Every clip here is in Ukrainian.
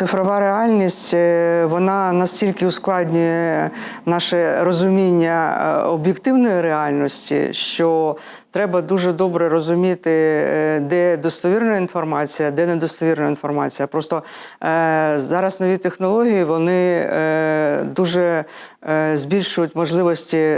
цифрова реальність е, вона настільки ускладнює наше розуміння е, об'єктивної реальності, що треба дуже добре розуміти, е, де достовірна інформація, де недостовірна інформація. Просто е, зараз нові технології вони е, дуже збільшують можливості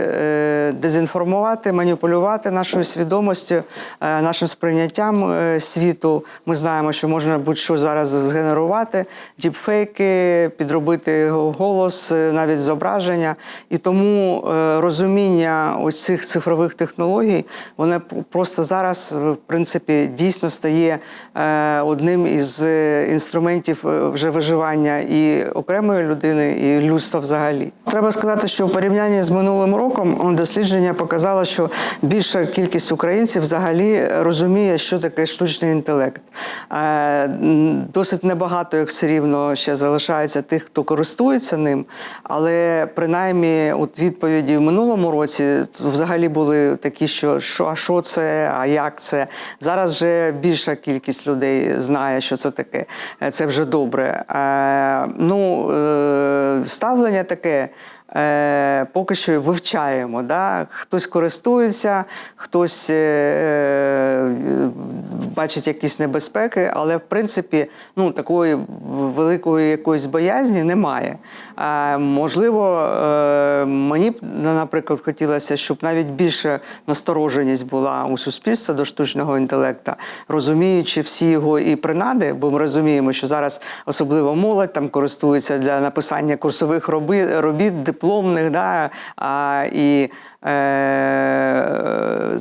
дезінформувати, маніпулювати нашою свідомістю, нашим сприйняттям світу. Ми знаємо, що можна будь-що зараз згенерувати, діпфейки, підробити голос, навіть зображення. І тому розуміння ось цих цифрових технологій, воно просто зараз, в принципі, дійсно стає е, одним із е, інструментів е, вже виживання і окремої людини, і людства взагалі. Треба сказати, що в порівнянні з минулим роком дослідження показало, що більша кількість українців взагалі розуміє, що таке штучний інтелект. Е, Досить небагато їх все рівно ще залишається тих, хто користується ним, але принаймні от відповіді в минулому році взагалі були такі, що що, а що це, а як це. Зараз вже більша кількість людей знає, що це таке. Е, Це вже добре. Е, ну, е, ставлення таке. Поки що вивчаємо. Да? Хтось користується, хтось бачить якісь небезпеки, але в принципі ну, такої великої якоїсь боязні немає. Е, можливо, е, мені б, наприклад, хотілося, щоб навіть більше настороженість була у суспільства до штучного інтелекту, розуміючи всі його і принади, бо ми розуміємо, що зараз особливо молодь там користується для написання курсових робіт, дипломних, да, а, і е,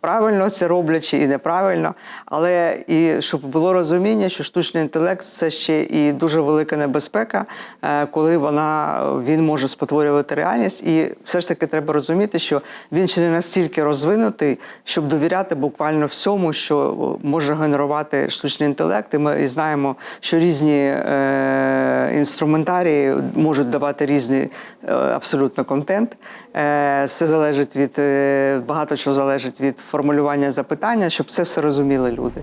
правильно це роблять чи і неправильно, але і щоб було розуміння, що штучний інтелект це ще і дуже велика небезпека, е, коли вона він може спотворювати реальність. І все ж таки треба розуміти, що він ще не настільки розвинутий, щоб довіряти буквально всьому, що може генерувати штучний інтелект. І ми знаємо, що різні е, інструментарії можуть давати різний е, абсолютно контент. Е, все залежить від е, багато чого залежить від формулювання запитання, щоб це все розуміли люди.